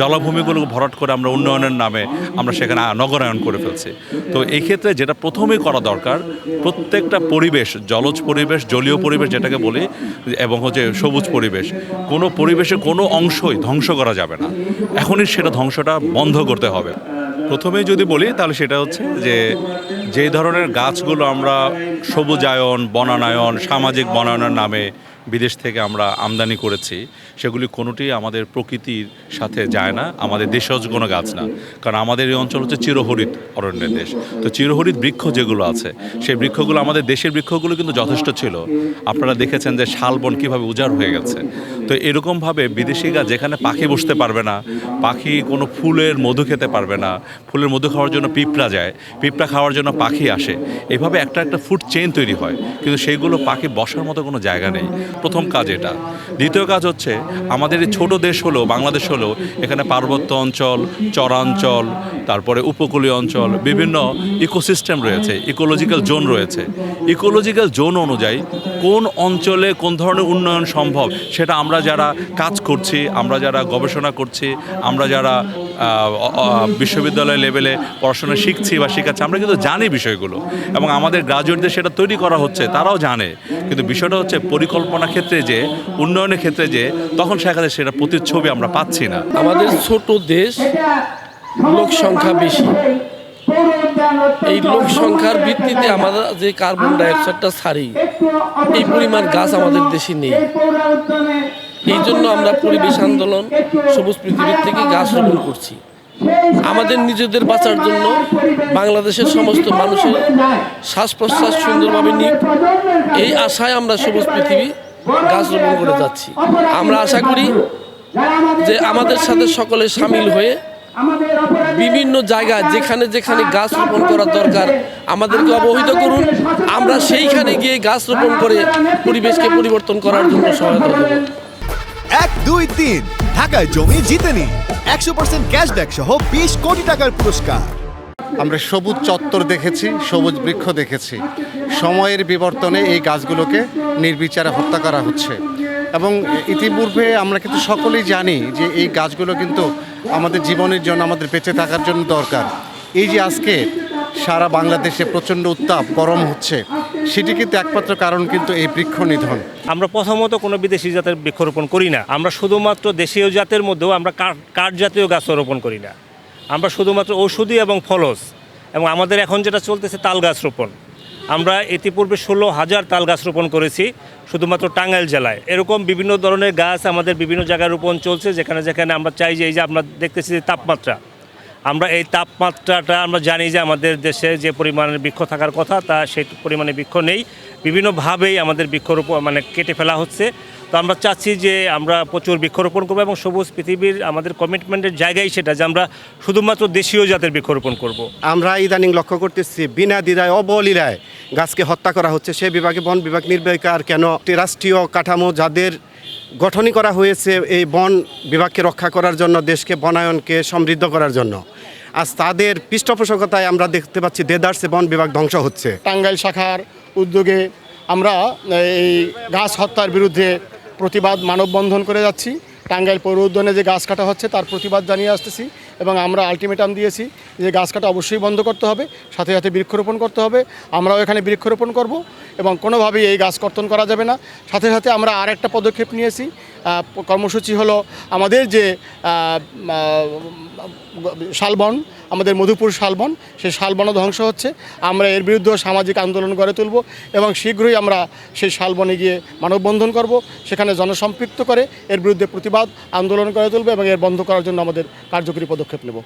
জলাভূমিগুলো ভরাট করে আমরা উন্নয়নের নামে আমরা সেখানে নগরায়ন করে ফেলছি। তো এই ক্ষেত্রে যেটা প্রথমেই করা দরকার, প্রত্যেকটা পরিবেশ, জলজ পরিবেশ, জলীয় পরিবেশ যেটাকে বলি, এবং হচ্ছে সবুজ পরিবেশ, কোনো পরিবেশে কোনো অংশই ধ্বংস করা যাবে না। এখনই সেটা ধ্বংসটা বন্ধ করতে হবে। প্রথমে যদি বলি, তাহলে সেটা হচ্ছে যে যে ধরনের গাছগুলো আমরা সবুজায়ন, বনানায়ন, সামাজিক বনায়নের নামে বিদেশ থেকে আমরা আমদানি করেছি। সেগুলি কোনোটি আমাদের প্রকৃতির সাথে যায় না, আমাদের দেশজ কোনো গাছ না। কারণ আমাদের এই অঞ্চল হচ্ছে চিরহরিত অরণ্যের দেশ। তো চিরহরিত বৃক্ষ যেগুলো আছে, সেই বৃক্ষগুলো, আমাদের দেশের বৃক্ষগুলো কিন্তু যথেষ্ট ছিল। আপনারা দেখেছেন যে শালবন কীভাবে উজাড় হয়ে গেছে। তো এরকমভাবে বিদেশি গাছ যেখানে পাখি বসতে পারবে না, পাখি কোনো ফুলের মধু খেতে পারবে না, ফুলের মধু খাওয়ার জন্য পিঁপড়া যায়, পিঁপড়া খাওয়ার জন্য পাখি আসে। এভাবে একটা একটা ফুড চেইন তৈরি হয়, কিন্তু সেইগুলো পাখি বসার মতো কোনো জায়গা নেই। প্রথম কাজ এটা। দ্বিতীয় কাজ হচ্ছে, আমাদের এই ছোট দেশ হলো, বাংলাদেশ হলো, এখানে পার্বত্য অঞ্চল, চরাঞ্চল, তারপরে উপকূলীয় অঞ্চল, বিভিন্ন ইকোসিস্টেম রয়েছে ইকোলজিক্যাল জোন রয়েছে। ইকোলজিক্যাল জোন অনুযায়ী কোন অঞ্চলে কোন ধরনের উন্নয়ন সম্ভব, সেটা আমরা যারা কাজ করছি, আমরা যারা গবেষণা করছি, আমরা যারা বিশ্ববিদ্যালয় লেভেলে পড়াশোনা শিখছি বা শেখাচ্ছি, আমরা কিন্তু জানি বিষয়গুলো। এবং আমাদের গ্রাজুয়েটদের সেটা তৈরি করা হচ্ছে, তারাও জানে। কিন্তু বিষয়টা হচ্ছে পরিকল্পনা ক্ষেত্রে যে, উন্নয়নের ক্ষেত্রে যে, তখন সেখানে সেটা প্রতিচ্ছবি আমরা পাচ্ছি না। আমাদের ছোট দেশ লোক সংখ্যা বেশি। এই লোক সংখ্যার ভিত্তিতে আমরা যে কার্বন ডাইঅক্সাইডটা ছাড়ি, এই পরিমাণ গাছ আমাদের দেশে নেই। এই জন্য আমরা পরিবেশ আন্দোলন, সবুজ পৃথিবীর থেকে গাছ রোপণ করছি। আমাদের নিজেদের বাঁচার জন্য বাংলাদেশের সমস্ত মানুষের শ্বাস প্রশ্বাস সুন্দরভাবে নিক। এই আশায় আমরা সবুজ পৃথিবী গাছ রোপণ করে যাচ্ছি। আমরা আশা করি যে আমাদের সাথে সকলে সামিল হয়ে বিভিন্ন জায়গা যেখানে যেখানে গাছ রোপণ করার দরকার আমাদেরকে অবহিত করুন। আমরা সেইখানে গিয়ে গাছ রোপণ করে পরিবেশকে পরিবর্তন করার জন্য সহায়তা দেব এক, দুই, তিন। ঢাকায় জমি জিতে নিন একশো পার্সেন্ট ক্যাশব্যাক সহ বিশ কোটি টাকার পুরস্কার। আমরা সবুজ চত্বর দেখেছি, সবুজ বৃক্ষ দেখেছি। সময়ের বিবর্তনে এই গাছগুলোকে নির্বিচারে হত্যা করা হচ্ছে। এবং ইতিপূর্বে আমরা কিন্তু সকলেই জানি যে এই গাছগুলো কিন্তু আমাদের জীবনের জন্য, আমাদের বেঁচে থাকার জন্য দরকার। এই যে আজকে সারা বাংলাদেশে প্রচণ্ড উত্তাপ, গরম হচ্ছে সেটি কিন্তু একমাত্র কারণ কিন্তু এই বৃক্ষ নিধন। আমরা প্রথমত কোনো বিদেশি জাতের বৃক্ষরোপণ করি না। আমরা শুধুমাত্র দেশীয় জাতের মধ্যেও আমরা কাঠ জাতীয় গাছ রোপণ করি না। আমরা শুধুমাত্র ঔষধি এবং ফলস এবং আমাদের এখন যেটা চলতেছে তাল গাছ রোপণ। আমরা ইতিপূর্বে ষোলো হাজার তাল গাছ রোপণ করেছি, শুধুমাত্র টাঙ্গাইল জেলায়। এরকম বিভিন্ন ধরনের গাছ আমাদের বিভিন্ন জায়গায় রোপণ চলছে, যেখানে যেখানে আমরা চাই যে এই যে আমরা দেখতেছি যে তাপমাত্রা। আমরা এই তাপমাত্রাটা আমরা জানি যে আমাদের দেশে যে পরিমাণের বৃক্ষ থাকার কথা, তা সেই পরিমাণে বৃক্ষ নেই বিভিন্নভাবেই আমাদের বৃক্ষরোপণ মানে কেটে ফেলা হচ্ছে তো আমরা চাচ্ছি যে আমরা প্রচুর বৃক্ষরোপণ করব এবং সবুজ পৃথিবীর আমাদের কমিটমেন্টের জায়গায় সেটা যে আমরা শুধুমাত্র দেশীয় জাতের বৃক্ষরোপণ করব। আমরা ইদানিং লক্ষ্য করতেছি, বিনা দ্বিধায়, অবলীলায় গাছকে হত্যা করা হচ্ছে। সে বিভাগে বন বিভাগ নির্বাহিকার কেন? রাষ্ট্রীয় কাঠামো যাদের গঠনই করা হয়েছে, এই বন বিভাগকে রক্ষা করার জন্য, দেশকে বনায়নকে সমৃদ্ধ করার জন্য। আজ তাদের পৃষ্ঠপোষকতায় আমরা দেখতে পাচ্ছি, দেদার্সে বন বিভাগ ধ্বংস হচ্ছে। টাঙ্গাইল শাখার উদ্যোগে আমরা এই গাছ হত্যার বিরুদ্ধে প্রতিবাদ, মানববন্ধন করে যাচ্ছি। টাঙ্গাইল পৌর উদ্যানে যে গাছ কাটা হচ্ছে তার প্রতিবাদ জানিয়ে আসতেছি এবং আমরা আলটিমেটাম দিয়েছি যে গাছ কাটা অবশ্যই বন্ধ করতে হবে, সাথে সাথে বৃক্ষরোপণ করতে হবে। আমরাও এখানে বৃক্ষরোপণ করব এবং কোনোভাবেই এই গাছ কর্তন করা যাবে না। সাথে সাথে আমরা আর একটা পদক্ষেপ নিয়েছি। কর্মসূচি হলো আমাদের যে শালবন, আমাদের মধুপুর শালবন, সেই শালবনও ধ্বংস হচ্ছে। আমরা এর বিরুদ্ধেও সামাজিক আন্দোলন গড়ে তুলব এবং শীঘ্রই আমরা সেই শালবনে গিয়ে মানববন্ধন করব, সেখানে জনসম্পৃক্ত করে এর বিরুদ্ধে প্রতিবাদ, আন্দোলন গড়ে তুলব এবং এর বন্ধ করার জন্য আমাদের কার্যকরী পদক্ষেপ নেব।